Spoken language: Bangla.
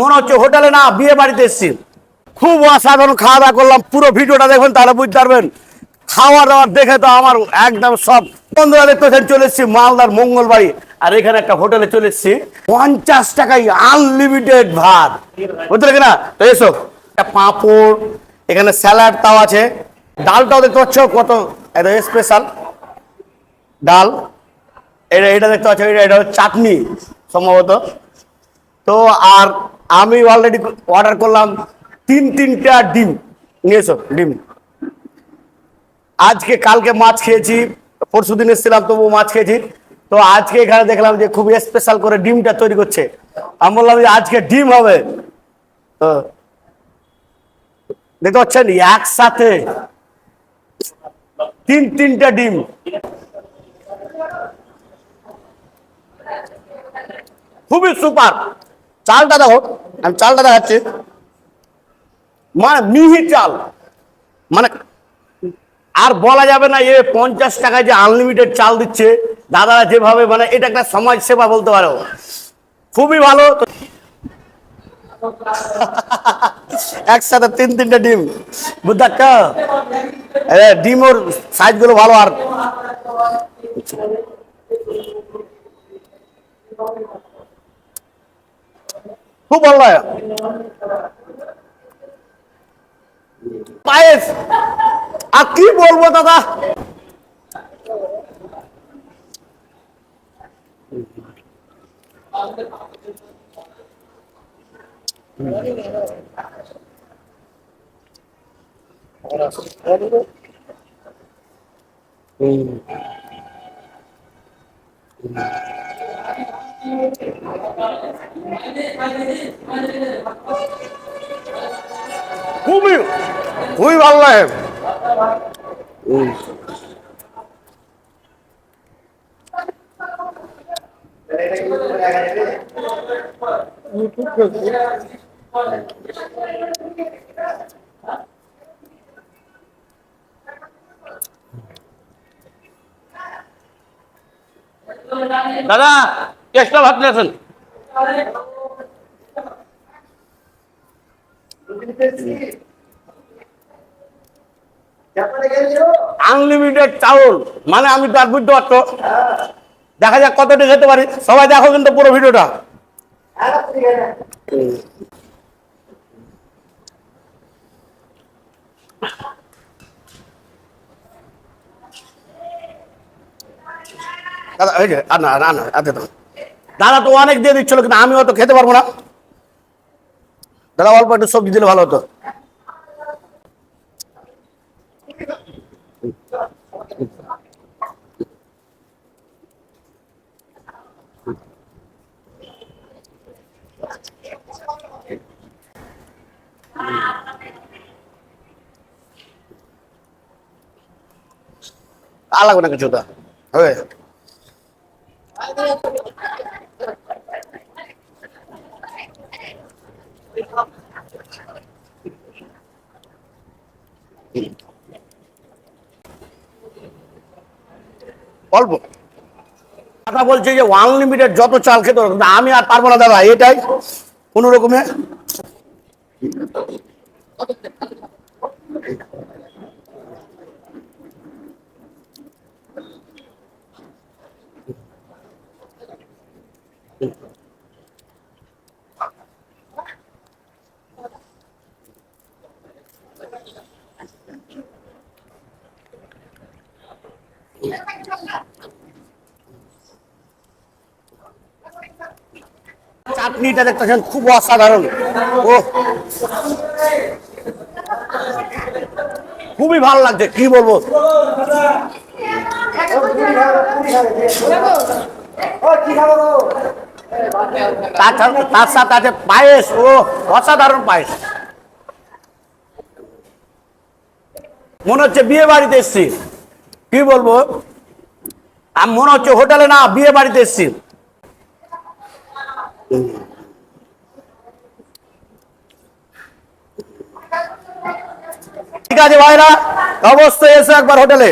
মনে হচ্ছে হোটেলে না, বিয়ে বাড়িতে এসেছি। খুব অসাধারণ খাওয়া দাওয়া করলাম, পুরো ভিডিওটা দেখবেন, তাহলে বুঝতে পারবেন। খাওয়া দাওয়া দেখে তো আমার একদম সব। বন্ধুরা দেখতে চলে এসেছি মালদার মঙ্গলবাড়ি, আর এখানে একটা হোটেলে চলে এসেছি। পঞ্চাশ টাকায় আনলিমিটেড ভাত। বুঝতে কিনা? তো এসো। একটা পাঁপড়, এখানে স্যালাড তাও আছে। ডালটাও দেখতে পাচ্ছ কত, এটা স্পেশাল ডাল। এটা এটা দেখতে পাচ্ছ, এটা এটা চাটনি, সম্ভবত। তো আর আমি অলরেডি অর্ডার করলাম তিন তিনটা ডিম। নিয়ে এসো ডিম। আজকে, কালকে মাছ খেয়েছি, পরশু দিন এসেছিলাম তবু মাছ খেয়েছি। তো আজকে এখানে দেখলাম যে খুব স্পেশাল করে ডিমটা তৈরি করছে। আমি বললাম যে আজকে ডিম হবে। দেখতে পাচ্ছেন, একসাথে তিন তিনটা ডিম। খুবই সুপার চালটা দেখো আমি চালটা দেখাচ্ছি। মানে মিহি চাল। মানে আর বলা যাবে না এ পঞ্চাশ টাকায় যে আনলিমিটেড চাল দিচ্ছে। দাদারা যেভাবে মানে এটা একটা সমাজ সেবা বলতে পারো। খুবই ভালো। একসাথে তিন তিনটা ডিম। বুঝতে ডিম ওর সাইজগুলো ভালো আর খুব ভালো লাগে। পায়েস। আর কি বলব দাদা? খুবই খুবই ভালো লাগে। দাদা এক্সট্রা ভাত নিয়েছেন আনলিমিটেড চাউল মানে আমি তার বুঝতে পারতো দেখা যাক কতটা খেতে পারি। সবাই দেখো কিন্তু পুরো ভিডিওটা। দাদা। দাদা তো অনেক দিয়ে দিচ্ছিল, কিন্তু আমি অত খেতে পারব না। দাদা অল্প একটু সবজি দিলে ভালো হতো। আর লাগবে না কিছু দা হবে। অল্প। কথা বলছে যে আনলিমিটেড যত চাল খেতে আমি আর পারব না দাদা, এটাই কোন রকমে। চাটনিটা দেখতেছেন, খুব অসাধারণ। ও খুবই ভালো লাগছে, কি বলব? তার সাথে আছে পায়েস ও অসাধারণ পায়েস। মনে হচ্ছে বিয়ে বাড়িতে এসছি। কি বলব? আমি মনে হচ্ছে হোটেলে না, বিয়ে বাড়িতে এসছি। ঠিক আছে ভাইরা, অবশ্যই এসো একবার হোটেলে।